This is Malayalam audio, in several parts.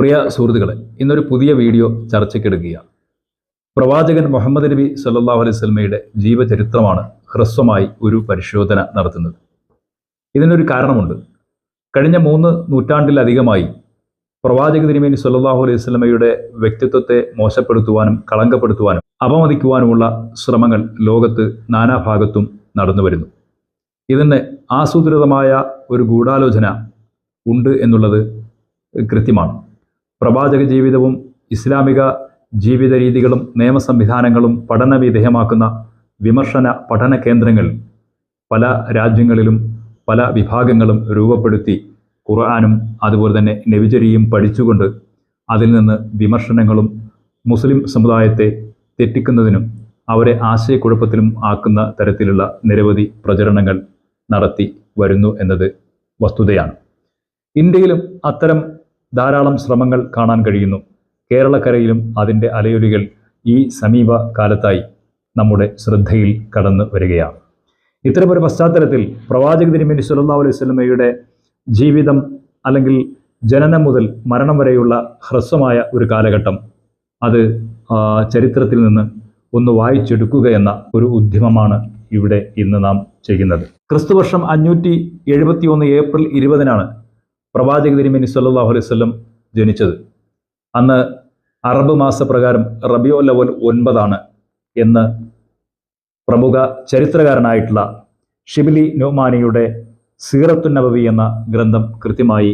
പ്രിയ സുഹൃത്തുക്കളെ ഇന്നൊരു പുതിയ വീഡിയോ ചർച്ചയ്ക്കെടുക്കുകയാണ് പ്രവാചകൻ മുഹമ്മദ് നബി സല്ലാഹു അലൈഹി സ്വലമയുടെ ജീവചരിത്രമാണ് ഹ്രസ്വമായി ഒരു പരിശോധന നടത്തുന്നത്. ഇതിനൊരു കാരണമുണ്ട്. കഴിഞ്ഞ മൂന്ന് നൂറ്റാണ്ടിലധികമായി പ്രവാചക തിരുമേനി സല്ലാഹു അലൈഹി സ്വലമയുടെ വ്യക്തിത്വത്തെ മോശപ്പെടുത്തുവാനും കളങ്കപ്പെടുത്തുവാനും അപമതിക്കുവാനുമുള്ള ശ്രമങ്ങൾ ലോകത്ത് നാനാഭാഗത്തും നടന്നു വരുന്നു. ഇതിന് ആസൂത്രിതമായ ഒരു ഗൂഢാലോചന ഉണ്ട് എന്നുള്ളത് കൃത്യമാണ്. പ്രവാചക ജീവിതവും ഇസ്ലാമിക ജീവിത രീതികളും നിയമ സംവിധാനങ്ങളും പഠന വിധേയമാക്കുന്ന വിമർശന പഠന കേന്ദ്രങ്ങൾ പല രാജ്യങ്ങളിലും പല വിഭാഗങ്ങളും രൂപപ്പെടുത്തി ഖുർആാനും അതുപോലെ തന്നെ നബിചരിയും പഠിച്ചുകൊണ്ട് അതിൽ നിന്ന് വിമർശനങ്ങളും മുസ്ലിം സമുദായത്തെ തെറ്റിക്കുന്നതിനും അവരെ ആശയക്കുഴപ്പത്തിലും ആക്കുന്ന തരത്തിലുള്ള നിരവധി പ്രചരണങ്ങൾ നടത്തി വരുന്നു എന്നത് വസ്തുതയാണ്. ഇന്ത്യയിലും അത്തരം ധാരാളം ശ്രമങ്ങൾ കാണാൻ കഴിയുന്നു. കേരളക്കരയിലും അതിന്റെ അലയൊലികൾ ഈ സമീപ കാലത്തായി നമ്മുടെ ശ്രദ്ധയിൽ കടന്നു വരികയാണ്. ഇത്തരമൊരു പശ്ചാത്തലത്തിൽ പ്രവാചക തിരുമേനി സുല്ലാ അലൈഹി സ്വലമയുടെ ജീവിതം അല്ലെങ്കിൽ ജനനം മുതൽ മരണം വരെയുള്ള ഹ്രസ്വമായ ഒരു കാലഘട്ടം അത് ചരിത്രത്തിൽ നിന്ന് ഒന്ന് വായിച്ചെടുക്കുക എന്ന ഒരു ഉദ്യമമാണ് ഇവിടെ ഇന്ന് നാം ചെയ്യുന്നത്. ക്രിസ്തുവർഷം അഞ്ഞൂറ്റി എഴുപത്തി ഒന്ന് ഏപ്രിൽ ഇരുപതിനാണ് പ്രവാചക തിരുമേനി സല്ലാഹു അലൈഹി സ്വല്ലം ജനിച്ചത്. അന്ന് അറബ് മാസപ്രകാരം റബിയോ ലവൽ ഒൻപതാണ് എന്ന് പ്രമുഖ ചരിത്രകാരനായിട്ടുള്ള ഷിബിലി നോമാനിയുടെ സീറത്തു നബവി എന്ന ഗ്രന്ഥം കൃത്യമായി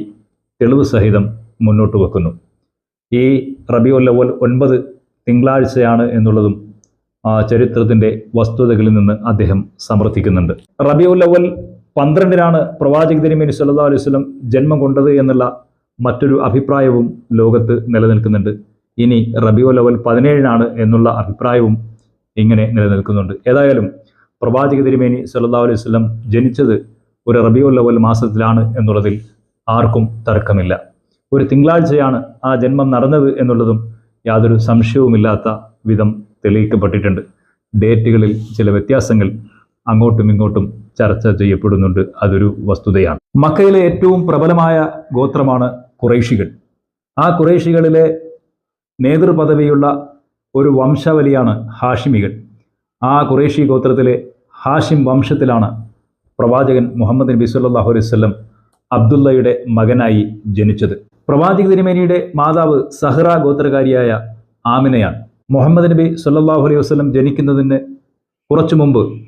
തെളിവ് സഹിതം മുന്നോട്ട് വെക്കുന്നു. ഈ റബിയോ ലവൽ ഒൻപത് തിങ്കളാഴ്ചയാണ് എന്നുള്ളതും ചരിത്രത്തിന്റെ വസ്തുതകളിൽ നിന്ന് അദ്ദേഹം സമർത്ഥിക്കുന്നുണ്ട്. റബിയോ ലവൽ പന്ത്രണ്ടിനാണ് പ്രവാചക തിരുമേനി സല്ലാ അലൈഹി സ്വലം ജന്മം കൊണ്ടത് എന്നുള്ള മറ്റൊരു അഭിപ്രായവും ലോകത്ത് നിലനിൽക്കുന്നുണ്ട്. ഇനി റബിയോ ലവൽ പതിനേഴിനാണ് എന്നുള്ള അഭിപ്രായവും ഇങ്ങനെ നിലനിൽക്കുന്നുണ്ട്. ഏതായാലും പ്രവാചക തിരുമേനി സല്ലാ അലൈഹി സ്വലം ജനിച്ചത് ഒരു റബിയോ ലവൽ മാസത്തിലാണ് എന്നുള്ളതിൽ ആർക്കും തർക്കമില്ല. ഒരു തിങ്കളാഴ്ചയാണ് ആ ജന്മം നടന്നത് എന്നുള്ളതും യാതൊരു സംശയവുമില്ലാത്ത വിധം തെളിയിക്കപ്പെട്ടിട്ടുണ്ട്. ഡേറ്റുകളിൽ ചില വ്യത്യാസങ്ങൾ അങ്ങോട്ടും ഇങ്ങോട്ടും ചർച്ച ചെയ്യപ്പെടുന്നുണ്ട് അതൊരു വസ്തുതയാണ്. മക്കയിലെ ഏറ്റവും പ്രബലമായ ഗോത്രമാണ് കുറേഷികൾ ആ കുറേഷികളിലെ നേതൃപദവിയുള്ള ഒരു വംശാവലിയാണ് ഹാഷിമികൾ. ആ കുറേഷി ഗോത്രത്തിലെ ഹാഷിം വംശത്തിലാണ് പ്രവാചകൻ മുഹമ്മദ് നബി സല്ലാഹു അലൈഹി വസല്ലം അബ്ദുള്ളയുടെ മകനായി ജനിച്ചത്. പ്രവാചക തിരുമേനിയുടെ മാതാവ് സഹ്റ ഗോത്രകാരിയായ ആമിനയാണ്. മുഹമ്മദ് നബി സല്ലാഹു അലൈഹി വസ്ലം ജനിക്കുന്നതിന് കുറച്ചു മുമ്പ്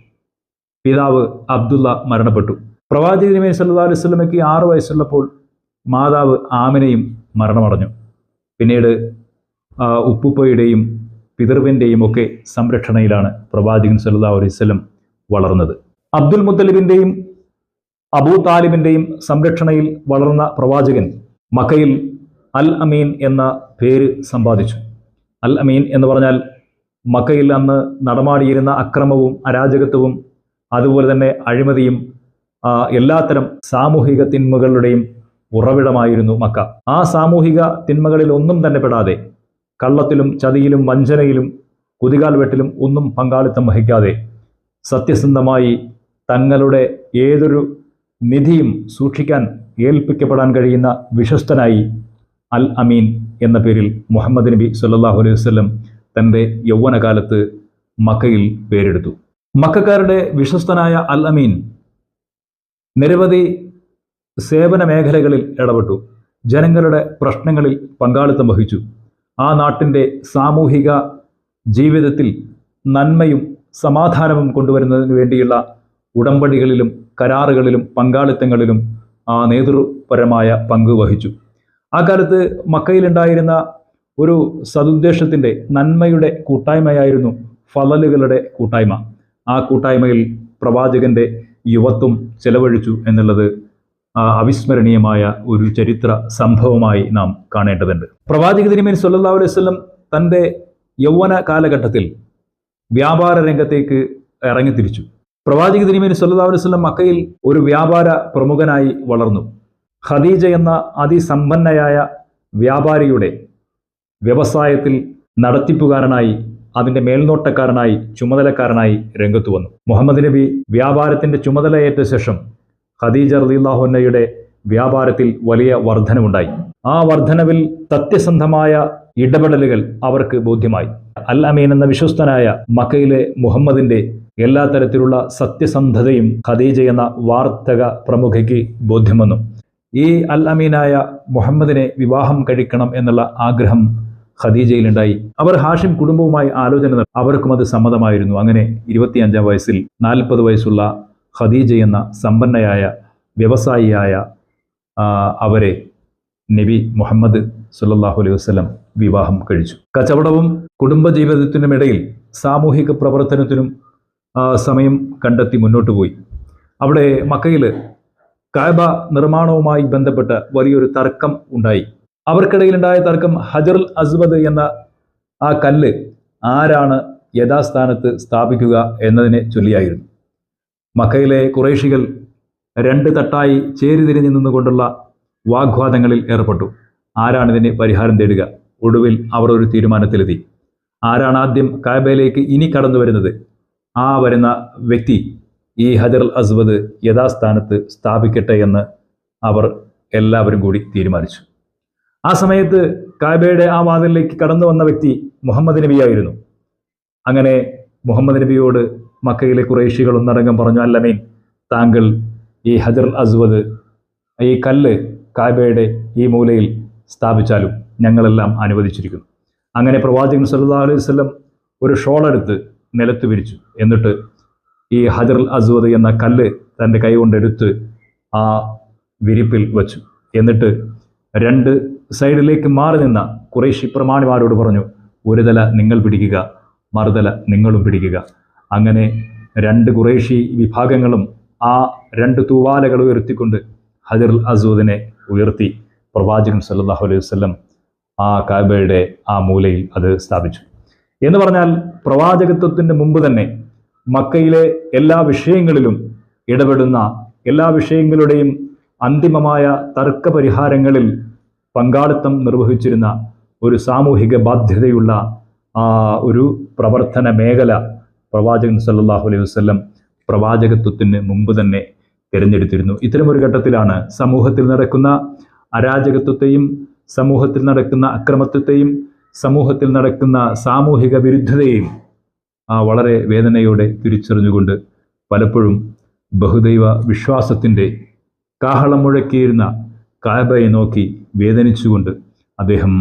പിതാവ് അബ്ദുള്ള മരണപ്പെട്ടു. പ്രവാചക നബി സല്ലാ അലൈഹി സ്വലമയ്ക്ക് ആറു വയസ്സുള്ളപ്പോൾ മാതാവ് ആമിനയും മരണമടഞ്ഞു. പിന്നീട് ഉപ്പുപ്പയുടെയും പിതൃവിന്റെയും ഒക്കെ സംരക്ഷണയിലാണ് പ്രവാചകൻ അലൈഹി വസല്ലം വളർന്നത്. അബ്ദുൽ മുത്തലിബിന്റെയും അബൂ താലിബിന്റെയും സംരക്ഷണയിൽ വളർന്ന പ്രവാചകൻ മക്കയിൽ അൽ അമീൻ എന്ന പേര് സമ്പാദിച്ചു. അൽ അമീൻ എന്ന് പറഞ്ഞാൽ മക്കയിൽ അന്ന് നടമാടിയിരുന്ന അക്രമവും അരാജകത്വവും അതുപോലെ തന്നെ അഴിമതിയും എല്ലാത്തരം സാമൂഹിക തിന്മകളുടെയും ഉറവിടമായിരുന്നു മക്ക. ആ സാമൂഹിക തിന്മകളിൽ ഒന്നും തന്നെ പെടാതെ കള്ളത്തിലും ചതിയിലും വഞ്ചനയിലും കുതികാൽ വെട്ടിലും ഒന്നും പങ്കാളിത്തം വഹിക്കാതെ സത്യസന്ധമായി തങ്ങളുടെ ഏതൊരു നിധിയും സൂക്ഷിക്കാൻ ഏൽപ്പിക്കപ്പെടാൻ കഴിയുന്ന വിശ്വസ്തനായി അൽ അമീൻ എന്ന പേരിൽ മുഹമ്മദ് നബി സല്ലാഹു അലൈഹി വസല്ലം തന്റെ യൗവനകാലത്ത് മക്കയിൽ പേരെടുത്തു. മക്കാരുടെ വിശ്വസ്തനായ അൽ അമീൻ നിരവധി സേവന മേഖലകളിൽ ഇടപെട്ടു. ജനങ്ങളുടെ പ്രശ്നങ്ങളിൽ പങ്കാളിത്തം വഹിച്ചു. ആ നാട്ടിന്റെ സാമൂഹിക ജീവിതത്തിൽ നന്മയും സമാധാനവും കൊണ്ടുവരുന്നതിന് വേണ്ടിയുള്ള ഉടമ്പടികളിലും കരാറുകളിലും പങ്കാളിത്തങ്ങളിലും ആ നേതൃപരമായ പങ്ക് വഹിച്ചു. ആ കാലത്ത് മക്കയിലുണ്ടായിരുന്ന ഒരു സതുദ്ദേശത്തിന്റെ നന്മയുടെ കൂട്ടായ്മയായിരുന്നു ഫലലുകളുടെ കൂട്ടായ്മ. ആ കൂട്ടായ്മയിൽ പ്രവാചകന്റെ യുവത്വം ചെലവഴിച്ചു എന്നുള്ളത് അവിസ്മരണീയമായ ഒരു ചരിത്ര സംഭവമായി നാം കാണേണ്ടതുണ്ട്. പ്രവാചക തിരുമേൻ സല്ലാ അലൈഹി വസല്ലം തന്റെ യൗവന കാലഘട്ടത്തിൽ വ്യാപാര രംഗത്തേക്ക് ഇറങ്ങിത്തിരിച്ചു പ്രവാചക തിരുമേനി സല്ലാ അലൈഹി വസല്ലം മക്കയിൽ ഒരു വ്യാപാര പ്രമുഖനായി വളർന്നു. ഖദീജ എന്ന അതിസമ്പന്നയായ വ്യാപാരിയുടെ വ്യവസായത്തിൽ നടത്തിപ്പുകാരനായി അതിന്റെ മേൽനോട്ടക്കാരനായി ചുമതലക്കാരനായി രംഗത്തു വന്നു. മുഹമ്മദ് നബി വ്യാപാരത്തിന്റെ ചുമതലയേറ്റ ശേഷം ഖദീജ റളിയല്ലാഹുന്നയുടെ വ്യാപാരത്തിൽ വലിയ വർധനവുണ്ടായി. ആ വർധനവിൽ സത്യസന്ധമായ ഇടപെടലുകൾ അവർക്ക് ബോധ്യമായി. അൽ അമീൻ എന്ന വിശ്വസ്തനായ മക്കയിലെ മുഹമ്മദിന്റെ എല്ലാ തരത്തിലുള്ള സത്യസന്ധതയും ഖദീജ എന്ന വാർത്തക പ്രമുഖയ്ക്ക് ബോധ്യം വന്നു. ഈ അൽ അമീനായ മുഹമ്മദിനെ വിവാഹം കഴിക്കണം എന്നുള്ള ആഗ്രഹം ഖദീജയിലുണ്ടായി. അവർ ഹാഷിം കുടുംബവുമായി ആലോചന അവർക്കും അത് സമ്മതമായിരുന്നു. അങ്ങനെ ഇരുപത്തിയഞ്ചാം വയസ്സിൽ നാൽപ്പത് വയസ്സുള്ള ഖദീജ എന്ന സമ്പന്നയായ വ്യവസായിയായ അവരെ നബി മുഹമ്മദ് സുല്ലാഹു അലൈഹി വസ്ലം വിവാഹം കഴിച്ചു. കച്ചവടവും കുടുംബജീവിതത്തിനുമിടയിൽ സാമൂഹിക പ്രവർത്തനത്തിനും സമയം കണ്ടെത്തി മുന്നോട്ട് പോയി. അവിടെ മക്കയിൽ കായബ നിർമ്മാണവുമായി ബന്ധപ്പെട്ട് വലിയൊരു തർക്കം ഉണ്ടായി. അവർക്കിടയിലുണ്ടായ തർക്കം ഹജറുൽ അസ്ബദ് എന്ന ആ കല്ല് ആരാണ് യഥാസ്ഥാനത്ത് സ്ഥാപിക്കുക എന്നതിനെ ചൊല്ലിയായിരുന്നു. മക്കയിലെ കുറേഷികൾ രണ്ട് തട്ടായി ചേരിതിരിഞ്ഞു നിന്നുകൊണ്ടുള്ള വാഗ്വാദങ്ങളിൽ ഏർപ്പെട്ടു. ആരാണ് ഇതിന് പരിഹാരം തേടുക? ഒടുവിൽ അവർ ഒരു തീരുമാനത്തിലെത്തി. ആരാണ് ആദ്യം കാബയിലേക്ക് ഇനി കടന്നു വരുന്നത്? ആ വരുന്ന വ്യക്തി ഈ ഹജർ അസ്വദ് യഥാസ്ഥാനത്ത് സ്ഥാപിക്കട്ടെ എന്ന് അവർ എല്ലാവരും കൂടി തീരുമാനിച്ചു. ആ സമയത്ത് കാബയുടെ ആ വാതിലിലേക്ക് കടന്നു വന്ന വ്യക്തി മുഹമ്മദ് നബിയായിരുന്നു അങ്ങനെ മുഹമ്മദ് നബിയോട് മക്കയിലെ കുറേശികൾ ഒന്നടങ്കം പറഞ്ഞു അല്ലമീൻ താങ്കൾ ഈ ഹജർ അസ്വദ് ഈ കല്ല് കാബയുടെ ഈ മൂലയിൽ സ്ഥാപിച്ചാലും ഞങ്ങളെല്ലാം അനുവദിച്ചിരിക്കുന്നു. അങ്ങനെ പ്രവാചകൻ സല്ലാ അലൈഹി വസല്ലം ഒരു ഷോളെടുത്ത് നിലത്ത് വിരിച്ചു. എന്നിട്ട് ഈ ഹജർ അസ്വദ് എന്ന കല്ല് തന്റെ കൈ കൊണ്ടെടുത്ത് ആ വിരിപ്പിൽ വച്ചു. എന്നിട്ട് രണ്ട് സൈഡിലേക്ക് മാറി നിന്ന കുറേശി പ്രമാണിമാരോട് പറഞ്ഞു ഒരു തല നിങ്ങൾ പിടിക്കുക മറുതല നിങ്ങളും പിടിക്കുക. അങ്ങനെ രണ്ട് കുറേശി വിഭാഗങ്ങളും ആ രണ്ട് തൂവാലകൾ ഉയർത്തിക്കൊണ്ട് ഹജർ അസൂദിനെ ഉയർത്തി പ്രവാചകൻ സല്ലാഹു അലൈഹി വസ്ലം ആ കാബയുടെ ആ മൂലയിൽ അത് സ്ഥാപിച്ചു. എന്ന് പറഞ്ഞാൽ പ്രവാചകത്വത്തിന് മുമ്പ് തന്നെ മക്കയിലെ എല്ലാ വിഷയങ്ങളിലും ഇടപെടുന്ന എല്ലാ വിഷയങ്ങളുടെയും അന്തിമമായ തർക്ക പരിഹാരങ്ങളിൽ പങ്കാളിത്തം നിർവഹിച്ചിരുന്ന ഒരു സാമൂഹിക ബാധ്യതയുള്ള ആ ഒരു പ്രവർത്തന മേഖല പ്രവാചകൻ സല്ലാഹു അലൈഹി വസ്ലം പ്രവാചകത്വത്തിന് മുമ്പ് തന്നെ തിരഞ്ഞെടുത്തിരുന്നു. ഇത്തരമൊരു ഘട്ടത്തിലാണ് സമൂഹത്തിൽ നടക്കുന്ന അരാജകത്വത്തെയും സമൂഹത്തിൽ നടക്കുന്ന അക്രമത്വത്തെയും സമൂഹത്തിൽ നടക്കുന്ന സാമൂഹിക വിരുദ്ധതയെയും ആ വളരെ വേദനയോടെ തിരിച്ചറിഞ്ഞുകൊണ്ട് പലപ്പോഴും ബഹുദൈവ വിശ്വാസത്തിന്റെ കാഹളം മുഴക്കിയിരുന്ന കാബയെ നോക്കി വേദനിച്ചുകൊണ്ട് അദ്ദേഹം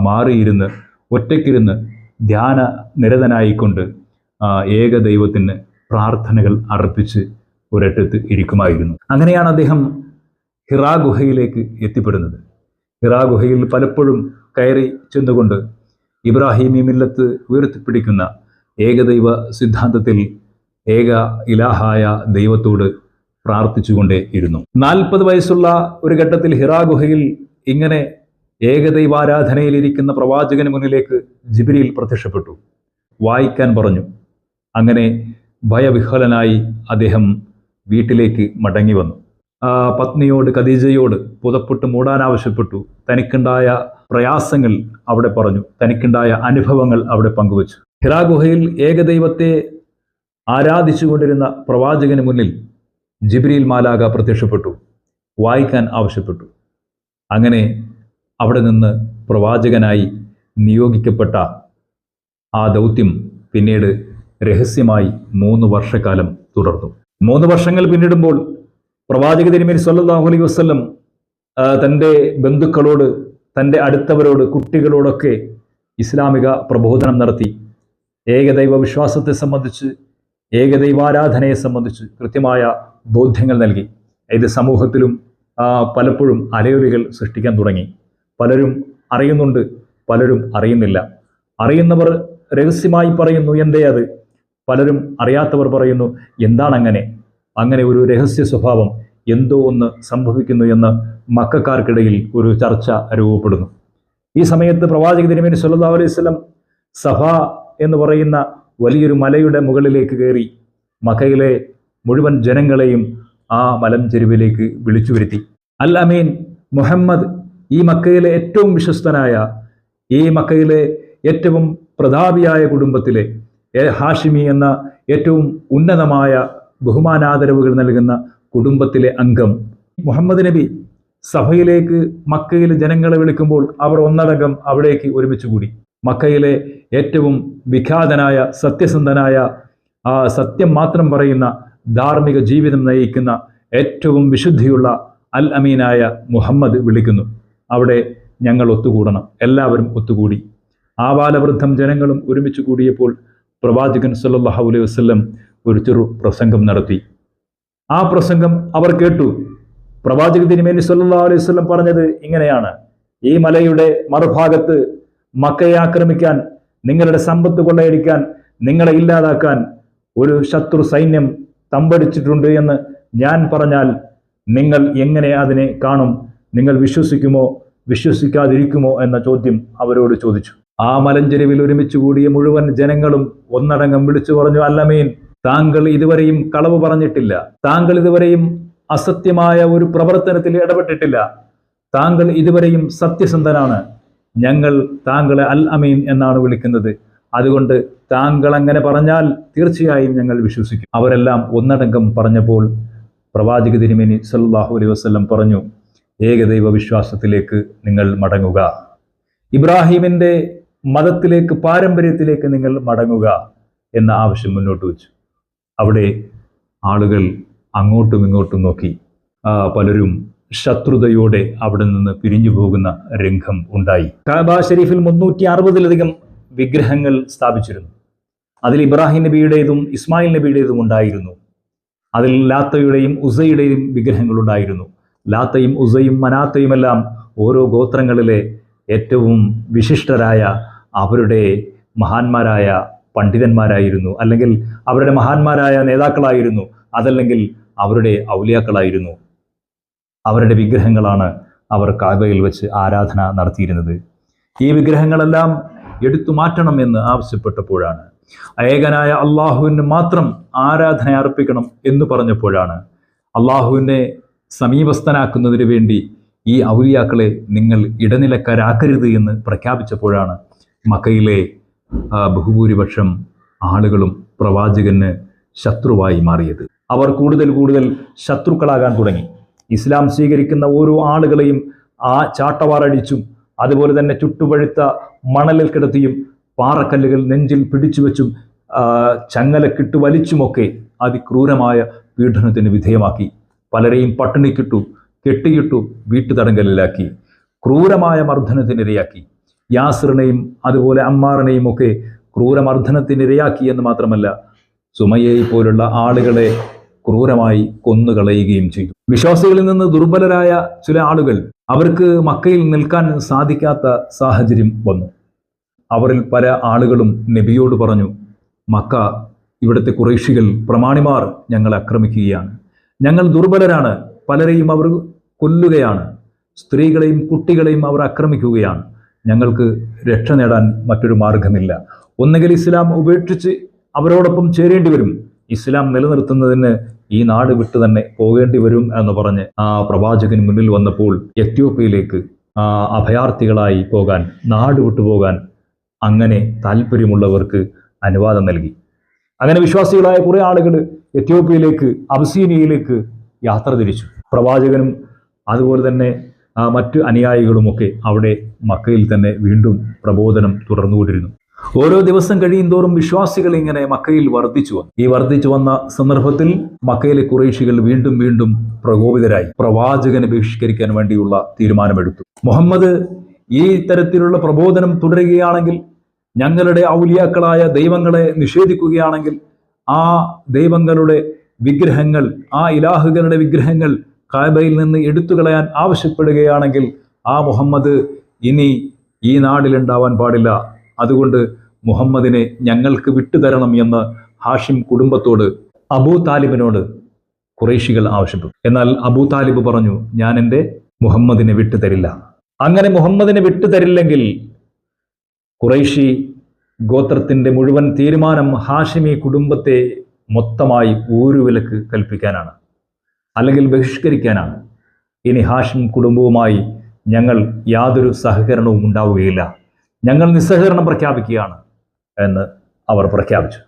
മാറിയിരുന്ന് ഒറ്റയ്ക്കിരുന്ന് ധ്യാന നിരതനായിക്കൊണ്ട് ഏക ഏകദൈവത്തിന് പ്രാർത്ഥനകൾ അർപ്പിച്ച് ഒരറ്റത്ത് ഇരിക്കുമായിരുന്നു. അങ്ങനെയാണ് അദ്ദേഹം ഹിറാ ഗുഹയിലേക്ക് എത്തിപ്പെടുന്നത്. ഹിറാ ഗുഹയിൽ പലപ്പോഴും കയറി ചെന്നുകൊണ്ട് ഇബ്രാഹിമി മില്ലത്ത് ഉയർത്തിപ്പിടിക്കുന്ന ഏകദൈവ സിദ്ധാന്തത്തിൽ ഏക ഇലാഹായ ദൈവത്തോട് പ്രാർത്ഥിച്ചുകൊണ്ടേ ഇരുന്നു. നാൽപ്പത് വയസ്സുള്ള ഒരു ഘട്ടത്തിൽ ഹിറാ ഗുഹയിൽ ഇങ്ങനെ ഏകദൈവാരാധനയിലിരിക്കുന്ന പ്രവാചകന് മുന്നിലേക്ക് ജിബിരിയിൽ പ്രത്യക്ഷപ്പെട്ടു. വായിക്കാൻ പറഞ്ഞു. അങ്ങനെ ഭയവിഹ്വലനായി അദ്ദേഹം വീട്ടിലേക്ക് മടങ്ങി വന്നു. ആ, പത്നിയോട് ഖദീജയോട് പുതപ്പെട്ട് മൂടാൻ ആവശ്യപ്പെട്ടു. തനിക്കുണ്ടായ പ്രയാസങ്ങൾ അവിടെ പറഞ്ഞു. തനിക്കുണ്ടായ അനുഭവങ്ങൾ അവിടെ പങ്കുവച്ചു. ഹിറാഗുഹയിൽ ഏകദൈവത്തെ ആരാധിച്ചുകൊണ്ടിരുന്ന പ്രവാചകന് മുന്നിൽ ജിബ്രീൽ മാലാക പ്രത്യക്ഷപ്പെട്ടു. വായിക്കാൻ ആവശ്യപ്പെട്ടു. അങ്ങനെ അവിടെ നിന്ന് പ്രവാചകനായി നിയോഗിക്കപ്പെട്ട ആ ദൗത്യം പിന്നീട് രഹസ്യമായി മൂന്ന് വർഷക്കാലം തുടർന്നു. മൂന്ന് വർഷങ്ങൾ പിന്നിടുമ്പോൾ പ്രവാചക തിരുമേനി സല്ലാഹു അലൈഹി വസ്ലം തന്റെ ബന്ധുക്കളോട് തന്റെ അടുത്തവരോട് കുട്ടികളോടൊക്കെ ഇസ്ലാമിക പ്രബോധനം നടത്തി. ഏകദൈവ വിശ്വാസത്തെ സംബന്ധിച്ച് ഏകദൈവാരാധനയെ സംബന്ധിച്ച് കൃത്യമായ ബോധ്യങ്ങൾ നൽകി. ഇത് സമൂഹത്തിലും പലപ്പോഴും അലയൊലികൾ സൃഷ്ടിക്കാൻ തുടങ്ങി. പലരും അറിയുന്നുണ്ട് പലരും അറിയുന്നില്ല. അറിയുന്നവർ രഹസ്യമായി പറയുന്നു എന്തേ അത്? പലരും അറിയാത്തവർ പറയുന്നു എന്താണ് അങ്ങനെ അങ്ങനെ ഒരു രഹസ്യ സ്വഭാവം എന്തോ ഒന്ന് സംഭവിക്കുന്നു എന്ന് മക്കാർക്കിടയിൽ ഒരു ചർച്ച രൂപപ്പെടുന്നു. ഈ സമയത്ത് പ്രവാചക തിരുമേനി സല്ലല്ലാഹു അലൈഹി വസല്ലം സഫ എന്ന് പറയുന്ന വലിയൊരു മലയുടെ മുകളിലേക്ക് കയറി മക്കയിലെ മുഴുവൻ ജനങ്ങളെയും ആ മലം ചെരുവിലേക്ക് വിളിച്ചു വരുത്തി. അൽ അമീൻ മുഹമ്മദ് ഈ മക്കയിലെ ഏറ്റവും വിശ്വസ്തനായ ഈ മക്കയിലെ ഏറ്റവും പ്രതാപിയായ കുടുംബത്തിലെ ഹാഷിമി എന്ന ഏറ്റവും ഉന്നതമായ ബഹുമാനാദരവുകൾ നൽകുന്ന കുടുംബത്തിലെ അംഗം. മുഹമ്മദ് നബി സഭയിലേക്ക് മക്കയിലെ ജനങ്ങളെ വിളിക്കുമ്പോൾ അവർ ഒന്നടങ്കം അവിടേക്ക് ഒരുമിച്ച് കൂടി. മക്കയിലെ ഏറ്റവും വിഖ്യാതനായ സത്യസന്ധനായ ആ സത്യം മാത്രം പറയുന്ന ധാർമ്മിക ജീവിതം നയിക്കുന്ന ഏറ്റവും വിശുദ്ധിയുള്ള അൽ അമീനായ മുഹമ്മദ് വിളിക്കുന്നു. അവിടെ ഞങ്ങൾ ഒത്തുകൂടണം. എല്ലാവരും ഒത്തുകൂടി. ആബാലവൃദ്ധം ജനങ്ങളും ഒരുമിച്ച് കൂടിയപ്പോൾ പ്രവാചകൻ സല്ലാഹു അലൈഹി വസല്ലം ഒരു ചെറു പ്രസംഗം നടത്തി. ആ പ്രസംഗം അവർ കേട്ടു. പ്രവാചക തിരുമേനി സല്ലാ അലൈഹി വസല്ലം പറഞ്ഞത് ഇങ്ങനെയാണ്. ഈ മലയുടെ മറുഭാഗത്ത് മക്കയെ ആക്രമിക്കാൻ നിങ്ങളുടെ സമ്പത്ത് കൊള്ളയടിക്കാൻ നിങ്ങളെ ഇല്ലാതാക്കാൻ ഒരു ശത്രു സൈന്യം തമ്പടിച്ചിട്ടുണ്ട് എന്ന് ഞാൻ പറഞ്ഞാൽ നിങ്ങൾ എങ്ങനെ അതിനെ കാണും? നിങ്ങൾ വിശ്വസിക്കുമോ? വിശ്വസിക്കാതിരിക്കുമോ എന്ന ചോദ്യം അവരോട് ചോദിച്ചു. ആ മലഞ്ചെരുവിൽ ഒരുമിച്ച് കൂടിയ മുഴുവൻ ജനങ്ങളും ഒന്നടങ്കം വിളിച്ചു പറഞ്ഞു അല്ലമീൻ താങ്കൾ ഇതുവരെയും കളവ് പറഞ്ഞിട്ടില്ല. താങ്കൾ ഇതുവരെയും അസത്യമായ ഒരു പ്രവർത്തനത്തിൽ ഇടപെട്ടിട്ടില്ല. താങ്കൾ ഇതുവരെയും സത്യസന്ധനാണ്. ഞങ്ങൾ താങ്കളെ അൽ അമീൻ എന്നാണ് വിളിക്കുന്നത്. അതുകൊണ്ട് താങ്കൾ അങ്ങനെ പറഞ്ഞാൽ തീർച്ചയായും ഞങ്ങൾ വിശ്വസിക്കും. അവരെല്ലാം ഒന്നടങ്കം പറഞ്ഞപ്പോൾ പ്രവാചക തിരുമേനി സല്ലാഹു അലൈഹി വസ്ലം പറഞ്ഞു ഏകദൈവ വിശ്വാസത്തിലേക്ക് നിങ്ങൾ മടങ്ങുക. ഇബ്രാഹിമിന്റെ മതത്തിലേക്ക് പാരമ്പര്യത്തിലേക്ക് നിങ്ങൾ മടങ്ങുക എന്ന ആവശ്യം മുന്നോട്ട് വെച്ചു. അവിടെ ആളുകൾ അങ്ങോട്ടും ഇങ്ങോട്ടും നോക്കി. പലരും ശത്രുതയോടെ അവിടെ നിന്ന് പിരിഞ്ഞു പോകുന്ന രംഗം ഉണ്ടായി. കാബ ഷരീഫിൽ മുന്നൂറ്റി അറുപതിലധികം വിഗ്രഹങ്ങൾ സ്ഥാപിച്ചിരുന്നു. അതിൽ ഇബ്രാഹിം നബിയുടേതും ഇസ്മായിൽ നബിയുടേതും ഉണ്ടായിരുന്നു. അതിൽ ലാത്തയുടെയും ഉസയുടെയും വിഗ്രഹങ്ങൾ ഉണ്ടായിരുന്നു. ലാത്തയും ഉസയും മനാത്തയുമെല്ലാം ഓരോ ഗോത്രങ്ങളിലെ ഏറ്റവും വിശിഷ്ടരായ അവരുടെ മഹാന്മാരായ പണ്ഡിതന്മാരായിരുന്നു. അല്ലെങ്കിൽ അവരുടെ മഹാന്മാരായ നേതാക്കളായിരുന്നു. അതല്ലെങ്കിൽ അവരുടെ ഔലിയാക്കളായിരുന്നു. അവരുടെ വിഗ്രഹങ്ങളാണ് അവർ കാബയിൽ വെച്ച് ആരാധന നടത്തിയിരുന്നത്. ഈ വിഗ്രഹങ്ങളെല്ലാം എടുത്തു മാറ്റണം എന്ന് ആവശ്യപ്പെട്ടപ്പോഴാണ് ഏകനായ അള്ളാഹുവിന് മാത്രം ആരാധന അർപ്പിക്കണം എന്ന് പറഞ്ഞപ്പോഴാണ് അള്ളാഹുവിനെ സമീപസ്ഥനാക്കുന്നതിന് വേണ്ടി ഈ ഔലിയാക്കളെ നിങ്ങൾ ഇടനിലക്കാരാക്കരുത് എന്ന് പ്രഖ്യാപിച്ചപ്പോഴാണ് മക്കയിലെ ബഹുഭൂരിപക്ഷം ആളുകളും പ്രവാചകന് ശത്രുവായി മാറിയത്. അവർ കൂടുതൽ കൂടുതൽ ശത്രുക്കളാകാൻ തുടങ്ങി. ഇസ്ലാം സ്വീകരിക്കുന്ന ഓരോ ആളുകളെയും ആ ചാട്ടവാറടിച്ചും അതുപോലെ തന്നെ ചുട്ടുപഴുത്ത മണലിൽ കിടത്തിയും പാറക്കല്ലുകൾ നെഞ്ചിൽ പിടിച്ചു വെച്ചും ചങ്ങലക്കിട്ട് വലിച്ചുമൊക്കെ അതിക്രൂരമായ പീഡനത്തിന് വിധേയമാക്കി. പലരെയും പട്ടിണിക്കിട്ടു കെട്ടിയിട്ടു വീട്ടുതടങ്കലിലാക്കി. ക്രൂരമായ മർദ്ദനത്തിനിരയാക്കി. യാസിറിനെയും അതുപോലെ അമ്മാറിനെയും ഒക്കെ ക്രൂരമർദ്ദനത്തിനിരയാക്കി എന്ന് മാത്രമല്ല സുമയെ പോലുള്ള ആളുകളെ ക്രൂരമായി കൊന്നുകളയുകയും ചെയ്തു. വിശ്വാസികളിൽ നിന്ന് ദുർബലരായ ചില ആളുകൾ അവർക്ക് മക്കയിൽ നിൽക്കാൻ സാധിക്കാത്ത സാഹചര്യം വന്നു. അവരിൽ പല ആളുകളും നബിയോട് പറഞ്ഞു മക്ക ഇവിടുത്തെ കുറേശികൾ പ്രമാണിമാർ ഞങ്ങളെ ആക്രമിക്കുകയാണ്. ഞങ്ങൾ ദുർബലരാണ് പലരെയും അവർ കൊല്ലുകയാണ്. സ്ത്രീകളെയും കുട്ടികളെയും അവർ ആക്രമിക്കുകയാണ്. ഞങ്ങൾക്ക് രക്ഷ നേടാൻ മറ്റൊരു മാർഗമില്ല ഒന്നുകിൽ ഇസ്ലാം ഉപേക്ഷിച്ച് അവരോടൊപ്പം ചേരേണ്ടി വരും. ഇസ്ലാം നിലനിർത്തുന്നതിന് ഈ നാട് വിട്ടു തന്നെ പോകേണ്ടി വരും എന്ന് പറഞ്ഞ് ആ പ്രവാചകൻ മുന്നിൽ വന്നപ്പോൾ എത്യോപ്യയിലേക്ക് അഭയാർത്ഥികളായി പോകാൻ നാട് വിട്ടുപോകാൻ അങ്ങനെ താല്പര്യമുള്ളവർക്ക് അനുവാദം നൽകി. അങ്ങനെ വിശ്വാസികളായ കുറേ ആളുകൾ എത്യോപ്യയിലേക്ക് അബ്സീനിയയിലേക്ക് യാത്ര തിരിച്ചു. പ്രവാചകനും അതുപോലെ തന്നെ മറ്റ് അനുയായികളുമൊക്കെ അവിടെ മക്കയിൽ തന്നെ വീണ്ടും പ്രബോധനം തുടർന്നുകൊണ്ടിരുന്നു. ഓരോ ദിവസം കഴിയും തോറും വിശ്വാസികൾ ഇങ്ങനെ മക്കയിൽ വർദ്ധിച്ചു വന്നു. ഈ വർദ്ധിച്ചു വന്ന സന്ദർഭത്തിൽ മക്കയിലെ കുറേശികൾ വീണ്ടും വീണ്ടും പ്രകോപിതരായി. പ്രവാചകനെ ബഹിഷ്കരിക്കാൻ വേണ്ടിയുള്ള തീരുമാനമെടുത്തു. മുഹമ്മദ് ഈ തരത്തിലുള്ള പ്രബോധനം തുടരുകയാണെങ്കിൽ ഞങ്ങളുടെ ഔലിയാക്കളായ ദൈവങ്ങളെ നിഷേധിക്കുകയാണെങ്കിൽ ആ ദൈവങ്ങളുടെ വിഗ്രഹങ്ങൾ ആ ഇലാഹുകളുടെ വിഗ്രഹങ്ങൾ കാബയിൽ നിന്ന് എടുത്തു കളയാൻ ആവശ്യപ്പെടുകയാണെങ്കിൽ ആ മുഹമ്മദ് ഇനി ഈ നാടിലുണ്ടാവാൻ പാടില്ല. അതുകൊണ്ട് മുഹമ്മദിനെ ഞങ്ങൾക്ക് വിട്ടുതരണം എന്ന് ഹാഷിം കുടുംബത്തോട് അബൂ താലിബിനോട് കുറേശികൾ ആവശ്യപ്പെട്ടു. എന്നാൽ അബൂ താലിബ് പറഞ്ഞു ഞാൻ എന്റെ മുഹമ്മദിനെ വിട്ടുതരില്ല. അങ്ങനെ മുഹമ്മദിനെ വിട്ടുതരില്ലെങ്കിൽ കുറൈഷി ഗോത്രത്തിന്റെ മുഴുവൻ തീരുമാനം ഹാഷിമി കുടുംബത്തെ മൊത്തമായി ഊരുവിലക്ക് കൽപ്പിക്കാനാണ് അല്ലെങ്കിൽ ബഹിഷ്കരിക്കാനാണ്. ഇനി ഹാഷിം കുടുംബവുമായി ഞങ്ങൾ യാതൊരു സഹകരണവും ഉണ്ടാവുകയില്ല. ഞങ്ങൾ നിസ്സഹകരണം പ്രഖ്യാപിക്കുകയാണ് എന്ന് അവർ പ്രഖ്യാപിച്ചു.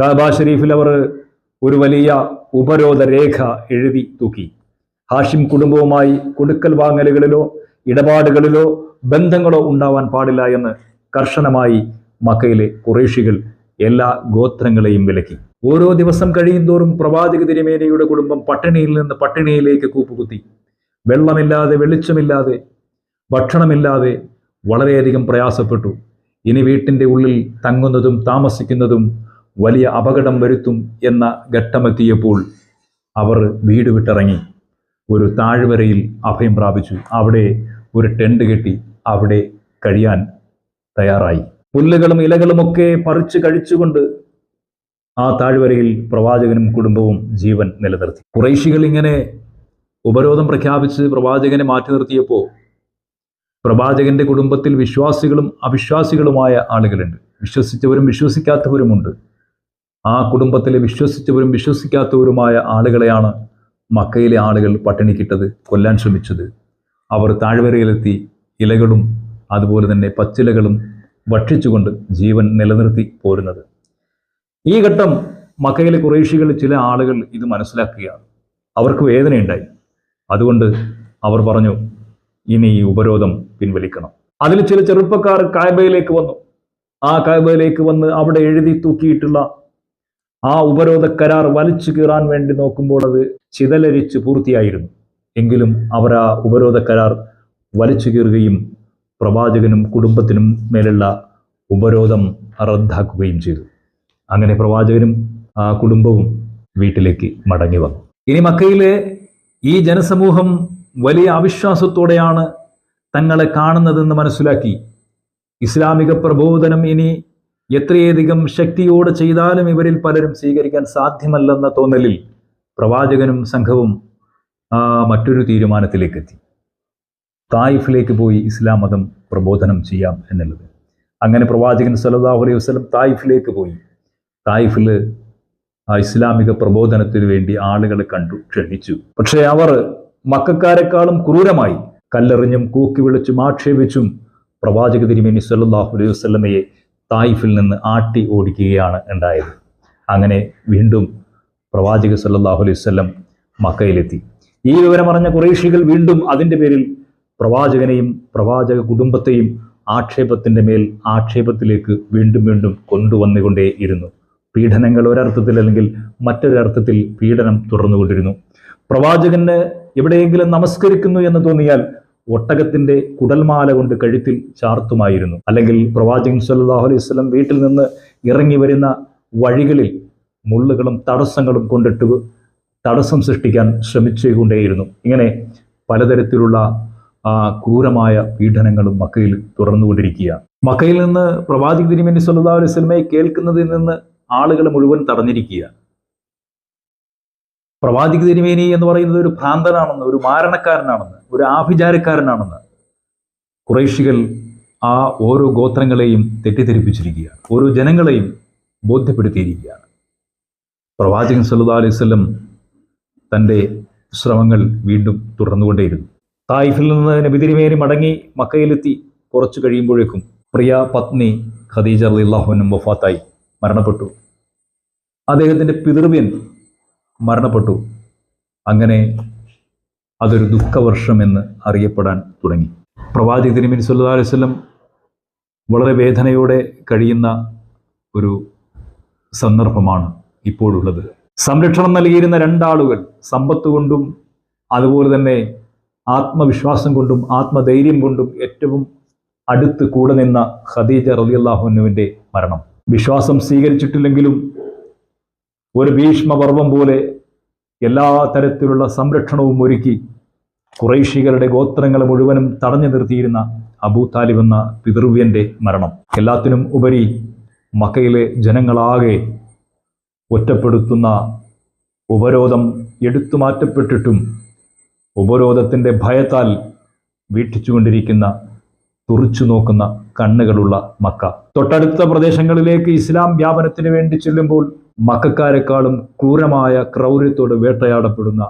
കാബ ഷരീഫിൽ അവർ ഒരു വലിയ ഉപരോധ രേഖ എഴുതി തൂക്കി. ഹാഷിം കുടുംബവുമായി കൊടുക്കൽ വാങ്ങലുകളിലോ ഇടപാടുകളിലോ ബന്ധങ്ങളോ ഉണ്ടാവാൻ പാടില്ല എന്ന് കർശനമായി മക്കയിലെ കുറേഷികൾ എല്ലാ ഗോത്രങ്ങളെയും വിലക്കി. ഓരോ ദിവസം കഴിയുന്തോറും പ്രവാചക തിരുമേനയുടെ കുടുംബം പട്ടിണിയിൽ നിന്ന് പട്ടിണിയിലേക്ക് കൂപ്പുകുത്തി. വെള്ളമില്ലാതെ വെളിച്ചമില്ലാതെ ഭക്ഷണമില്ലാതെ വളരെയധികം പ്രയാസപ്പെട്ടു. ഇനി വീട്ടിന്റെ ഉള്ളിൽ തങ്ങുന്നതും താമസിക്കുന്നതും വലിയ അപകടം വരുത്തും എന്ന ഘട്ടമെത്തിയപ്പോൾ അവർ വീട് വിട്ടിറങ്ങി. ഒരു താഴ്വരയിൽ അഭയം പ്രാപിച്ചു. അവിടെ ഒരു ടെൻഡ് കെട്ടി അവിടെ കഴിയാൻ തയ്യാറായി. പുല്ലുകളും ഇലകളുമൊക്കെ പറിച്ച് കഴിച്ചുകൊണ്ട് ആ താഴ്വരയിൽ പ്രവാചകനും കുടുംബവും ജീവൻ നിലനിർത്തി. കുറേശികൾ ഇങ്ങനെ ഉപരോധം പ്രഖ്യാപിച്ച് പ്രവാചകനെ മാറ്റി നിർത്തിയപ്പോൾ പ്രവാചകന്റെ കുടുംബത്തിൽ വിശ്വാസികളും അവിശ്വാസികളുമായ ആളുകളുണ്ട്. വിശ്വസിച്ചവരും വിശ്വസിക്കാത്തവരുമുണ്ട്. ആ കുടുംബത്തിലെ വിശ്വസിച്ചവരും വിശ്വസിക്കാത്തവരുമായ ആളുകളെയാണ് മക്കയിലെ ആളുകൾ പട്ടിണിക്കിട്ടത് കൊല്ലാൻ ശ്രമിച്ചത്. അവർ താഴ്വരയിലെത്തി ഇലകളും അതുപോലെ തന്നെ പച്ചിലകളും ഭക്ഷിച്ചുകൊണ്ട് ജീവൻ നിലനിർത്തി പോരുന്നത്. ഈ ഘട്ടം മക്കയിലെ കുറേശികൾ ചില ആളുകൾ ഇത് മനസ്സിലാക്കുകയാണ്. അവർക്ക് വേദനയുണ്ടായി. അതുകൊണ്ട് അവർ പറഞ്ഞു ഇനി ഈ ഉപരോധം പിൻവലിക്കണം. അതിൽ ചില ചെറുപ്പക്കാർ കായബയിലേക്ക് വന്നു. ആ കായബയിലേക്ക് വന്ന് അവിടെ എഴുതി തൂക്കിയിട്ടുള്ള ആ ഉപരോധ കരാർ വലിച്ചു കീറാൻ വേണ്ടി നോക്കുമ്പോൾ അത് ചിതലരിച്ച് പൂർത്തിയായിരുന്നു. എങ്കിലും അവർ ആ ഉപരോധ കരാർ വലിച്ചു കീറുകയും പ്രവാചകനും കുടുംബത്തിനും മേലുള്ള ഉപരോധം റദ്ദാക്കുകയും ചെയ്തു. അങ്ങനെ പ്രവാചകനും ആ കുടുംബവും വീട്ടിലേക്ക് മടങ്ങി വന്നു. ഇനി മക്കയിലെ ഈ ജനസമൂഹം വലിയ അവിശ്വാസത്തോടെയാണ് തങ്ങളെ കാണുന്നതെന്ന് മനസ്സിലാക്കി ഇസ്ലാമിക പ്രബോധനം ഇനി എത്രയധികം ശക്തിയോടെ ചെയ്താലും ഇവരിൽ പലരും സ്വീകരിക്കാൻ സാധ്യമല്ലെന്ന തോന്നലിൽ പ്രവാചകനും സംഘവും ആ, മറ്റൊരു തീരുമാനത്തിലേക്ക് എത്തി തായിഫിലേക്ക് പോയി ഇസ്ലാം മതം പ്രബോധനം ചെയ്യാം എന്നുള്ളത്. അങ്ങനെ പ്രവാചകൻ സല്ലല്ലാഹു അലൈഹി വസ്ലം തായിഫിലേക്ക് പോയി. തായിഫിൽ ആ ഇസ്ലാമിക പ്രബോധനത്തിന് വേണ്ടി ആളുകളെ കണ്ടു ക്ഷണിച്ചു. പക്ഷേ അവർ മക്കാരെക്കാളും ക്രൂരമായി കല്ലെറിഞ്ഞും കൂക്കി വിളിച്ചും ആക്ഷേപിച്ചും പ്രവാചക തിരുമേനി സല്ലാഹു അലൈഹി വസ്ലമയെ തായിഫിൽ നിന്ന് ആട്ടി ഓടിക്കുകയാണ് ഉണ്ടായത്. അങ്ങനെ വീണ്ടും പ്രവാചക സല്ലാഹു അലൈഹി വസ്ലം മക്കയിലെത്തി. ഈ വിവരമറിഞ്ഞ കുറേശികൾ വീണ്ടും അതിന്റെ പേരിൽ പ്രവാചകനെയും പ്രവാചക കുടുംബത്തെയും ആക്ഷേപത്തിന്റെ മേൽ ആക്ഷേപത്തിലേക്ക് വീണ്ടും വീണ്ടും കൊണ്ടുവന്നുകൊണ്ടേയിരുന്നു. പീഡനങ്ങൾ ഒരർത്ഥത്തിൽ അല്ലെങ്കിൽ മറ്റൊരർത്ഥത്തിൽ പീഡനം തുടർന്നുകൊണ്ടിരുന്നു. പ്രവാചകന് എവിടെയെങ്കിലും നമസ്കരിക്കുന്നു എന്ന് തോന്നിയാൽ ഒട്ടകത്തിന്റെ കുടൽമാല കൊണ്ട് കഴുത്തിൽ ചാർത്തുമായിരുന്നു. അല്ലെങ്കിൽ പ്രവാചകൻ സല്ലാഹു അലൈഹി വസല്ലം വീട്ടിൽ നിന്ന് ഇറങ്ങി വരുന്ന വഴികളിൽ മുള്ളുകളും തടസ്സങ്ങളും കൊണ്ടിട്ട് തടസ്സം സൃഷ്ടിക്കാൻ ശ്രമിച്ചുകൊണ്ടേയിരുന്നു. ഇങ്ങനെ പലതരത്തിലുള്ള ക്രൂരമായ പീഡനങ്ങളും മക്കയിൽ തുടർന്നുകൊണ്ടിരിക്കുകയാണ് മക്കയിൽ നിന്ന് പ്രവാചക തിരുമേനി സല്ലല്ലാഹു അലൈഹി വസല്ലമയെ കേൾക്കുന്നതിൽ നിന്ന് ആളുകൾ മുഴുവൻ തടഞ്ഞിരിക്കുകയാണ് പ്രവാചക തിരുമേനി എന്ന് പറയുന്നത് ഒരു ഭ്രാന്തനാണെന്ന് ഒരു മാരണക്കാരനാണെന്ന് ഒരു ആഭിചാരക്കാരനാണെന്ന് കുറേശികൾ ആ ഓരോ ഗോത്രങ്ങളെയും തെറ്റിദ്ധരിപ്പിച്ചിരിക്കുകയാണ്. ഓരോ ജനങ്ങളെയും ബോധ്യപ്പെടുത്തിയിരിക്കുകയാണ്. പ്രവാചകൻ സല്ലല്ലാഹു അലൈഹി വസല്ലം തന്റെ ശ്രമങ്ങൾ വീണ്ടും തുടർന്നുകൊണ്ടേയിരുന്നു തായിഫിൽ നിന്ന് നബി തിരുമേനി മടങ്ങി മക്കയിലെത്തി കുറച്ചു കഴിയുമ്പോഴേക്കും പ്രിയ പത്നി ഖദീജ അള്ളാഹുനും വഫാത്തായി മരണപ്പെട്ടു. അദ്ദേഹത്തിന്റെ പിതൃവ്യൻ മരണപ്പെട്ടു. അങ്ങനെ അതൊരു ദുഃഖവർഷം എന്ന് അറിയപ്പെടാൻ തുടങ്ങി. പ്രവാചി തിരുമിൻ സല്ലാ അലൈഹി വസല്ലം വളരെ വേദനയോടെ കഴിയുന്ന ഒരു സന്ദർഭമാണ് ഇപ്പോഴുള്ളത്. സംരക്ഷണം നൽകിയിരുന്ന രണ്ടാളുകൾ സമ്പത്ത് കൊണ്ടും അതുപോലെ തന്നെ ആത്മവിശ്വാസം കൊണ്ടും ആത്മധൈര്യം കൊണ്ടും ഏറ്റവും അടുത്ത് കൂടെ നിന്ന ഖദീജ റളിയല്ലാഹുവിനുവിന്റെ മരണം. വിശ്വാസം സ്വീകരിച്ചിട്ടില്ലെങ്കിലും ഒരു ഭീഷ്മപർവം പോലെ എല്ലാ തരത്തിലുള്ള സംരക്ഷണവും ഒരുക്കി കുറേശികളുടെ ഗോത്രങ്ങൾ മുഴുവനും തടഞ്ഞു നിർത്തിയിരുന്ന അബൂ താലിബ് എന്ന പിതൃവ്യന്റെ മരണം. എല്ലാത്തിനും ഉപരി മക്കയിലെ ജനങ്ങളാകെ ഒറ്റപ്പെടുത്തുന്ന ഉപരോധം എടുത്തു മാറ്റപ്പെട്ടിട്ടും ഉപരോധത്തിന്റെ ഭയത്താൽ വീക്ഷിച്ചുകൊണ്ടിരിക്കുന്ന തുറിച്ചു നോക്കുന്ന കണ്ണുകളുള്ള മക്ക. തൊട്ടടുത്ത പ്രദേശങ്ങളിലേക്ക് ഇസ്ലാം വ്യാപനത്തിന് വേണ്ടി ചെല്ലുമ്പോൾ മക്കാരെക്കാളും ക്രൂരമായ ക്രൗര്യത്തോട് വേട്ടയാടപ്പെടുന്ന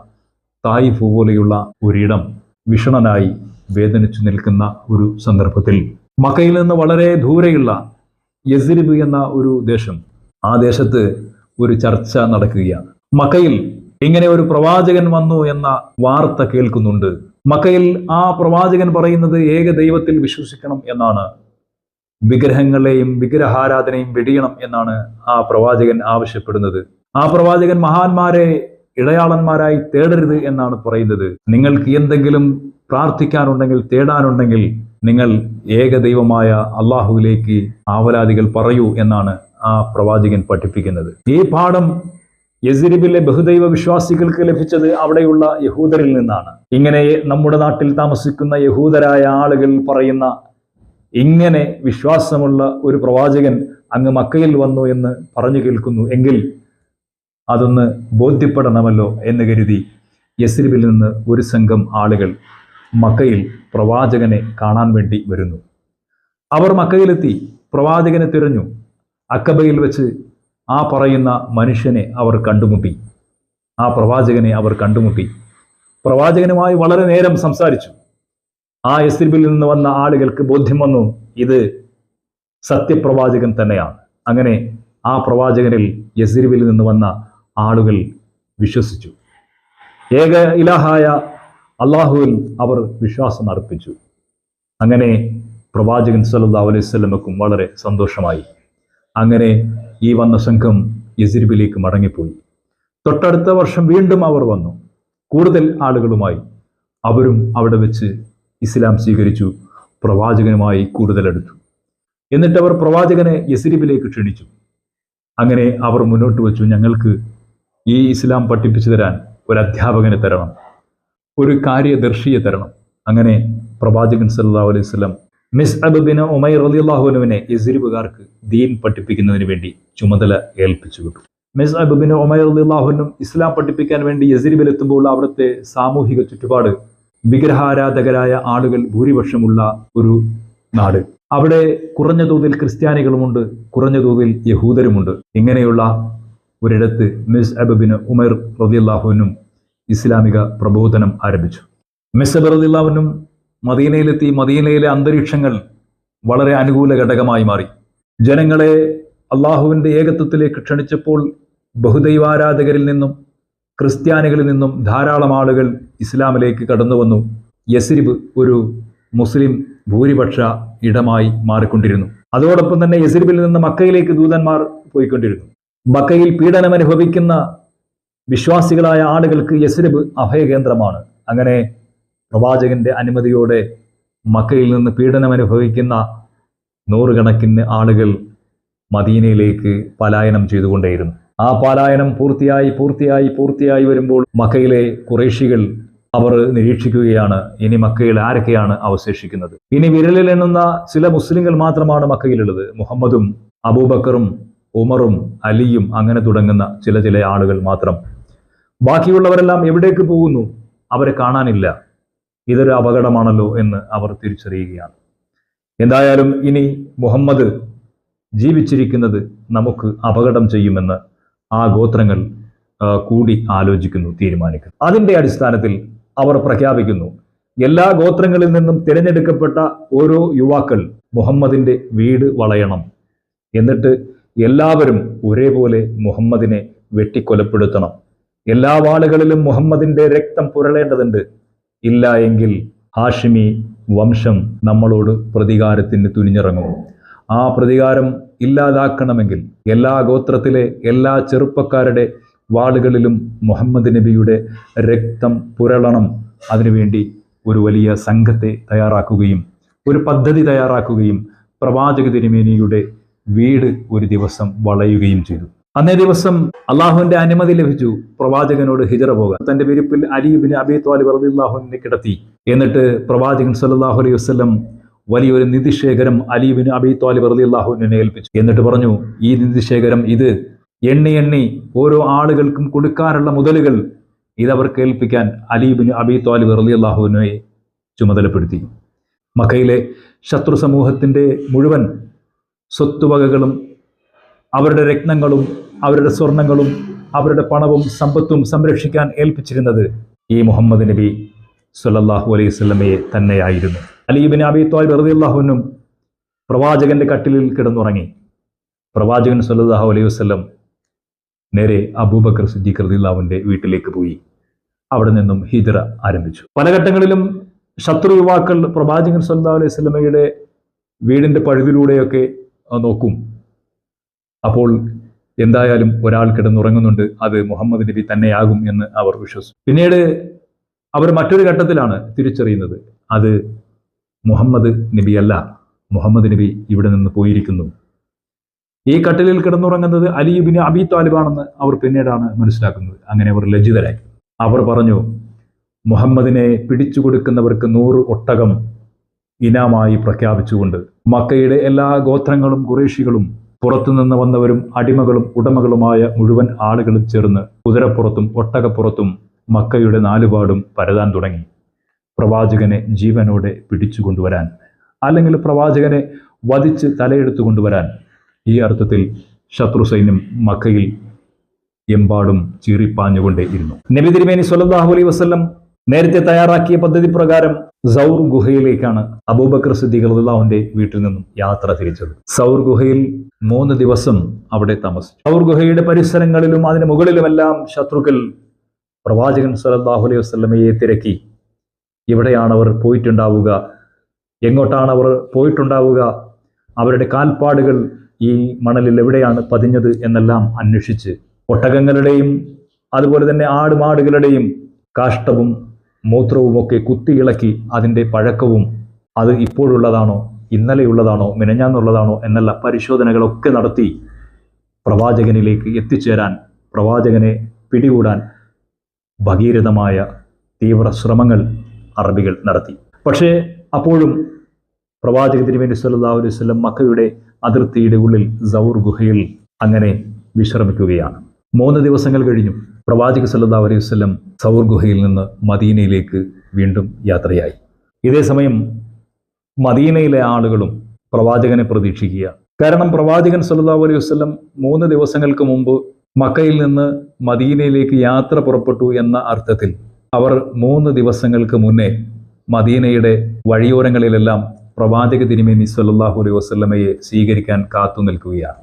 തായിഫ് പോലെയുള്ള ഒരിടം വിഷണനായി വേദനിച്ചു നിൽക്കുന്ന ഒരു സന്ദർഭത്തിൽ. മക്കയിൽ നിന്ന് വളരെ ദൂരെയുള്ള യസിരിബ് എന്ന ഒരു ദേശം. ആ ദേശത്ത് ഒരു ചർച്ച നടക്കുകയാണ്. മക്കയിൽ ഇങ്ങനെ ഒരു പ്രവാചകൻ വന്നു എന്ന വാർത്ത കേൾക്കുന്നുണ്ട്. മക്കയിൽ ആ പ്രവാചകൻ പറയുന്നത് ഏക ദൈവത്തിൽ വിശ്വസിക്കണം എന്നാണ്. വിഗ്രഹങ്ങളെയും വിഗ്രഹാരാധനയും വെടിയണം എന്നാണ് ആ പ്രവാചകൻ ആവശ്യപ്പെടുന്നത്. ആ പ്രവാചകൻ മഹാന്മാരെ ഇടയാളന്മാരായി തേടരുത് എന്നാണ് പറയുന്നത്. നിങ്ങൾക്ക് എന്തെങ്കിലും പ്രാർത്ഥിക്കാനുണ്ടെങ്കിൽ തേടാനുണ്ടെങ്കിൽ നിങ്ങൾ ഏകദൈവമായ അള്ളാഹുവിലേക്ക് ആവലാദികൾ പറയൂ എന്നാണ് ആ പ്രവാചകൻ പഠിപ്പിക്കുന്നത്. ഈ പാഠം യസിരിബിലെ ബഹുദൈവ വിശ്വാസികൾക്ക് ലഭിച്ചത് അവിടെയുള്ള യഹൂദരിൽ നിന്നാണ്. ഇങ്ങനെ നമ്മുടെ നാട്ടിൽ താമസിക്കുന്ന യഹൂദരായ ആളുകൾ പറയുന്ന ഇങ്ങനെ വിശ്വാസമുള്ള ഒരു പ്രവാചകൻ അങ്ങ് മക്കയിൽ വന്നു എന്ന് പറഞ്ഞു കേൾക്കുന്നു എങ്കിൽ അതൊന്ന് ബോധ്യപ്പെടണമല്ലോ എന്ന് കരുതി യസ്രിബിൽ നിന്ന് ഒരു സംഘം ആളുകൾ മക്കയിൽ പ്രവാചകനെ കാണാൻ വേണ്ടി വരുന്നു. അവർ മക്കയിലെത്തി. പ്രവാചകനെ തിരഞ്ഞു. അക്കബയിൽ വെച്ച് ആ പറയുന്ന മനുഷ്യനെ അവർ കണ്ടുമുട്ടി. ആ പ്രവാചകനെ അവർ കണ്ടുമുട്ടി. പ്രവാചകനുമായി വളരെ നേരം സംസാരിച്ചു. ആ യസ്രിബിൽ നിന്ന് വന്ന ആളുകൾക്ക് ബോധ്യം വന്നു ഇത് സത്യപ്രവാചകൻ തന്നെയാണ്. അങ്ങനെ ആ പ്രവാചകനിൽ യസ്രിബിൽ നിന്ന് വന്ന ആളുകൾ വിശ്വസിച്ചു. ഏക ഇലാഹായ അള്ളാഹുവിൽ അവർ വിശ്വാസം അർപ്പിച്ചു. അങ്ങനെ പ്രവാചകൻ സല്ലാ അലൈഹി സ്വലമക്കും വളരെ സന്തോഷമായി. അങ്ങനെ ഈ വന്ന സംഘം യസിരിബിലേക്ക് മടങ്ങിപ്പോയി. തൊട്ടടുത്ത വർഷം വീണ്ടും അവർ വന്നു. കൂടുതൽ ആളുകളുമായി അവരും അവിടെ വെച്ച് ഇസ്ലാം സ്വീകരിച്ചു പ്രവാചകനുമായി കൂടുതലെടുത്തു. എന്നിട്ട് അവർ പ്രവാചകനെ യസിരിബിലേക്ക് ക്ഷണിച്ചു. അങ്ങനെ അവർ മുന്നോട്ട് വച്ചു. ഞങ്ങൾക്ക് ഈ ഇസ്ലാം പഠിപ്പിച്ചു തരാൻ ഒരു അധ്യാപകനെ തരണം ഒരു കാര്യദർശിയെ തരണം. അങ്ങനെ പ്രവാചകൻ സല്ലാ അലൈഹി സ്വലം മിസ് അബുബിന് ഉമൈർ അലി അള്ളാഹുനുവിനെ യസിരിബുകാർക്ക് ദീൻ പഠിപ്പിക്കുന്നതിന് വേണ്ടി ചുമതല ഏൽപ്പിച്ചു വിട്ടു. മിസ് അബുബിന് ഉമൈർ അലി അള്ളാഹുനും ഇസ്ലാം പഠിപ്പിക്കാൻ വേണ്ടി യസിരിബിൽ എത്തുമ്പോൾ അവിടുത്തെ സാമൂഹിക ചുറ്റുപാട് വിഗ്രഹാരാധകരായ ആളുകൾ ഭൂരിപക്ഷമുള്ള ഒരു നാട്. അവിടെ കുറഞ്ഞ തോതിൽ ക്രിസ്ത്യാനികളുമുണ്ട് കുറഞ്ഞ തോതിൽ യഹൂദരുമുണ്ട്. ഇങ്ങനെയുള്ള ഒരിടത്ത് മിസ് അബബിന് ഉമർ റതിയല്ലാഹുവിനും ഇസ്ലാമിക പ്രബോധനം ആരംഭിച്ചു. മിസ് അബ് റതിയല്ലാഹുവിനും മദീനയിലെത്തി മദീനയിലെ അന്തരീക്ഷങ്ങൾ വളരെ അനുകൂല ഘടകമായി മാറി. ജനങ്ങളെ അള്ളാഹുവിന്റെ ഏകത്വത്തിലേക്ക് ക്ഷണിച്ചപ്പോൾ ബഹുദൈവാരാധകരിൽ നിന്നും ക്രിസ്ത്യാനികളിൽ നിന്നും ധാരാളം ആളുകൾ ഇസ്ലാമിലേക്ക് കടന്നു വന്നു. യസിരിബ് ഒരു മുസ്ലിം ഭൂരിപക്ഷ ഇടമായി മാറിക്കൊണ്ടിരുന്നു. അതോടൊപ്പം തന്നെ യസിരിബിൽ നിന്ന് മക്കയിലേക്ക് ദൂതന്മാർ പോയിക്കൊണ്ടിരുന്നു. മക്കയിൽ പീഡനം അനുഭവിക്കുന്ന വിശ്വാസികളായ ആളുകൾക്ക് യസിരിബ് അഭയകേന്ദ്രമാണ്. അങ്ങനെ പ്രവാചകന്റെ അനുമതിയോടെ മക്കയിൽ നിന്ന് പീഡനം അനുഭവിക്കുന്ന നൂറുകണക്കിന് ആളുകൾ മദീനയിലേക്ക് പലായനം ചെയ്തുകൊണ്ടേയിരുന്നു. ആ പലായനം പൂർത്തിയായി പൂർത്തിയായി പൂർത്തിയായി വരുമ്പോൾ മക്കയിലെ കുറേശികൾ അവർ നിരീക്ഷിക്കുകയാണ് ഇനി മക്കയിൽ ആരൊക്കെയാണ് അവശേഷിക്കുന്നത്? ഇനി വിരലിൽ എണ്ണുന്ന ചില മുസ്ലിങ്ങൾ മാത്രമാണ് മക്കയിലുള്ളത്. മുഹമ്മദും അബൂബക്കറും ഉമറും അലിയും അങ്ങനെ തുടങ്ങുന്ന ചില ചില ആളുകൾ മാത്രം. ബാക്കിയുള്ളവരെല്ലാം എവിടേക്ക് പോകുന്നു? അവരെ കാണാനില്ല. ഇതൊരു അപകടമാണല്ലോ എന്ന് അവർ തിരിച്ചറിയുകയാണ്. എന്തായാലും ഇനി മുഹമ്മദ് ജീവിച്ചിരിക്കുന്നത് നമുക്ക് അപകടം ചെയ്യുമെന്ന് ആ ഗോത്രങ്ങൾ കൂടി ആലോചിക്കുന്നു തീരുമാനിക്കുന്നു. അതിന്റെ അടിസ്ഥാനത്തിൽ അവർ പ്രഖ്യാപിക്കുന്നു എല്ലാ ഗോത്രങ്ങളിൽ നിന്നും തിരഞ്ഞെടുക്കപ്പെട്ട ഓരോ യുവാക്കൾ മുഹമ്മദിന്റെ വീട് വളയണം. എന്നിട്ട് എല്ലാവരും ഒരേപോലെ മുഹമ്മദിനെ വെട്ടിക്കൊലപ്പെടുത്തണം. എല്ലാ വാളുകളിലും മുഹമ്മദിന്റെ രക്തം പുരളേണ്ടതുണ്ട്. ഇല്ല എങ്കിൽ ഹാഷിമി വംശം നമ്മളോട് പ്രതികാരത്തിന് തുനിഞ്ഞിറങ്ങും. ആ പ്രതികാരം ഇല്ലാതാക്കണമെങ്കിൽ എല്ലാ ഗോത്രത്തിലെ എല്ലാ ചെറുപ്പക്കാരുടെ വാളുകളിലും മുഹമ്മദ് നബിയുടെ രക്തം പുരളണം. അതിനുവേണ്ടി ഒരു വലിയ സംഘത്തെ തയ്യാറാക്കുകയും ഒരു പദ്ധതി തയ്യാറാക്കുകയും പ്രവാചക തിരുമേനിയുടെ വീട് ഒരു ദിവസം വളയുകയും ചെയ്തു. അന്നേ ദിവസം അള്ളാഹുവിന്റെ അനുമതി ലഭിച്ചു. പ്രവാചകനോട് ഹിജറ പോകാൻ. തന്റെ വിരിപ്പിൽ അലീബിന് അബി ത്വാലിബ് റളിയല്ലാഹുവിനെ കിടത്തി. എന്നിട്ട് പ്രവാചകൻ സല്ലാഹു അലൈഹി വസ്ലം വലിയൊരു നിധിശേഖരം അലീബിന് അബി ത്വാലിബ് റളിയല്ലാഹുവിനെ ഏൽപ്പിച്ചു. എന്നിട്ട് പറഞ്ഞു ഈ നിധിശേഖരം ഇത് എണ്ണി എണ്ണി ഓരോ ആളുകൾക്കും കൊടുക്കാനുള്ള മുതലുകൾ ഇതവർക്ക് ഏൽപ്പിക്കാൻ അലീബിന് അബി ത്വാലിബ് റളിയല്ലാഹുവിനെ ചുമതലപ്പെടുത്തി. മക്കയിലെ ശത്രു മുഴുവൻ സ്വത്തുവകകളും അവരുടെ രത്നങ്ങളും അവരുടെ സ്വർണങ്ങളും അവരുടെ പണവും സമ്പത്തും സംരക്ഷിക്കാൻ ഏൽപ്പിച്ചിരുന്നത് ഈ മുഹമ്മദ് നബി സുല്ലാഹു അലൈഹി സ്വലമയെ തന്നെയായിരുന്നു. അലീബിൻ അബി ത്വാലിബ് റളിയല്ലാഹുവിനും പ്രവാചകന്റെ കട്ടിലിൽ കിടന്നുറങ്ങി. പ്രവാചകൻ സുല്ലാഹു അലൈഹി വസ്ലം നേരെ അബൂബക്കർ സിദ്ദീഖ് റദിയുള്ളാവിന്റെ വീട്ടിലേക്ക് പോയി. അവിടെ നിന്നും ഹിജറ ആരംഭിച്ചു. പല ഘട്ടങ്ങളിലും ശത്രു യുവാക്കൾ പ്രവാചകൻ സുല്ലാ അലൈഹി സ്വലമയുടെ വീടിന്റെ പഴുതിലൂടെയൊക്കെ നോക്കും. അപ്പോൾ എന്തായാലും ഒരാൾ കിടന്നുറങ്ങുന്നുണ്ട് അത് മുഹമ്മദ് നബി തന്നെയാകും എന്ന് അവർ വിശ്വസിച്ചു. പിന്നീട് അവർ മറ്റൊരു ഘട്ടത്തിലാണ് തിരിച്ചറിയുന്നത്. അത് മുഹമ്മദ് നബി അല്ല മുഹമ്മദ് നബി ഇവിടെ നിന്ന് പോയിരിക്കുന്നു. ഈ കട്ടിലിൽ കിടന്നുറങ്ങുന്നത് അലിയുബിന് അബി താലിബാണെന്ന് അവർ പിന്നീടാണ് മനസ്സിലാക്കുന്നത്. അങ്ങനെ അവർ ലജ്ജിതരായി. അവർ പറഞ്ഞു മുഹമ്മദിനെ പിടിച്ചു കൊടുക്കുന്നവർക്ക് നൂറ് ഒട്ടകം ഇനാമായി പ്രഖ്യാപിച്ചുകൊണ്ട് മക്കയുടെ എല്ലാ ഗോത്രങ്ങളും കുറേശികളും പുറത്തുനിന്ന് വന്നവരും അടിമകളും ഉടമകളുമായ മുഴുവൻ ആളുകളും ചേർന്ന് കുതിരപ്പുറത്തും ഒട്ടകപ്പുറത്തും മക്കയുടെ നാലുപാടും പരതാൻ തുടങ്ങി. പ്രവാചകനെ ജീവനോടെ പിടിച്ചു കൊണ്ടുവരാൻ അല്ലെങ്കിൽ പ്രവാചകനെ വധിച്ച് തലയെടുത്തു കൊണ്ടുവരാൻ. ഈ അർത്ഥത്തിൽ ശത്രു സൈന്യം മക്കയിൽ എമ്പാടും ചീറിപ്പാഞ്ഞുകൊണ്ടേയിരുന്നു. നബി തിരുമേനി അലൈഹി വസല്ലം നേരത്തെ തയ്യാറാക്കിയ പദ്ധതി പ്രകാരം സൗർ ഗുഹയിലേക്കാണ് അബൂബക്കർ സിദ്ദീഖ് റളിയല്ലാഹുവിന്റെ വീട്ടിൽ നിന്നും യാത്ര തിരിച്ചത്. സൗർ ഗുഹയിൽ മൂന്ന് ദിവസം അവിടെ താമസിച്ചു. സൗർ ഗുഹയുടെ പരിസരങ്ങളിലും അതിന് മുകളിലുമെല്ലാം ശത്രുക്കൾ പ്രവാചകൻ സല്ലല്ലാഹു അലൈഹി വസല്ലമയെ തിരക്കി. ഇവിടെയാണ് അവർ പോയിട്ടുണ്ടാവുക. എങ്ങോട്ടാണ് അവർ പോയിട്ടുണ്ടാവുക? അവരുടെ കാൽപ്പാടുകൾ ഈ മണലിൽ എവിടെയാണ് പതിഞ്ഞത് എന്നെല്ലാം അന്വേഷിച്ച് ഒട്ടകങ്ങളുടെയും അതുപോലെ തന്നെ ആടുമാടുകളുടെയും കാഷ്ടവും മൂത്രവുമൊക്കെ കുത്തിയിളക്കി അതിന്റെ പഴക്കവും അത് ഇപ്പോഴുള്ളതാണോ ഇന്നലെയുള്ളതാണോ മിനഞ്ഞാന്നുള്ളതാണോ എന്നല്ല പരിശോധനകളൊക്കെ നടത്തി പ്രവാചകനിലേക്ക് എത്തിച്ചേരാൻ പ്രവാചകനെ പിടികൂടാൻ ഭഗീരഥമായ തീവ്ര ശ്രമങ്ങൾ അറബികൾ നടത്തി. പക്ഷേ അപ്പോഴും പ്രവാചക തിരുമേനി സല്ലല്ലാഹു അലൈഹി വസല്ലം മക്കയുടെ അതിർത്തിയുടെ ഉള്ളിൽ സൗർ ഗുഹയിൽ അങ്ങനെ വിശ്രമിക്കുകയാണ്. മൂന്ന് ദിവസങ്ങൾ കഴിഞ്ഞു. പ്രവാചക സല്ലാ അലൈഹി വസ്ലം സൗർ ഗുഹയിൽ നിന്ന് മദീനയിലേക്ക് വീണ്ടും യാത്രയായി. ഇതേ സമയം മദീനയിലെ ആളുകളും പ്രവാചകനെ പ്രതീക്ഷിക്കുക. കാരണം പ്രവാചകൻ സല്ലാ അലൈഹി വസ്ലം മൂന്ന് ദിവസങ്ങൾക്ക് മുമ്പ് മക്കയിൽ നിന്ന് മദീനയിലേക്ക് യാത്ര പുറപ്പെട്ടു എന്ന അർത്ഥത്തിൽ അവർ മൂന്ന് ദിവസങ്ങൾക്ക് മുന്നേ മദീനയുടെ വഴിയോരങ്ങളിലെല്ലാം പ്രവാചക തിരുമേനി സല്ലാഹു അലൈഹി വസ്ലമയെ സ്വീകരിക്കാൻ കാത്തു നിൽക്കുകയാണ്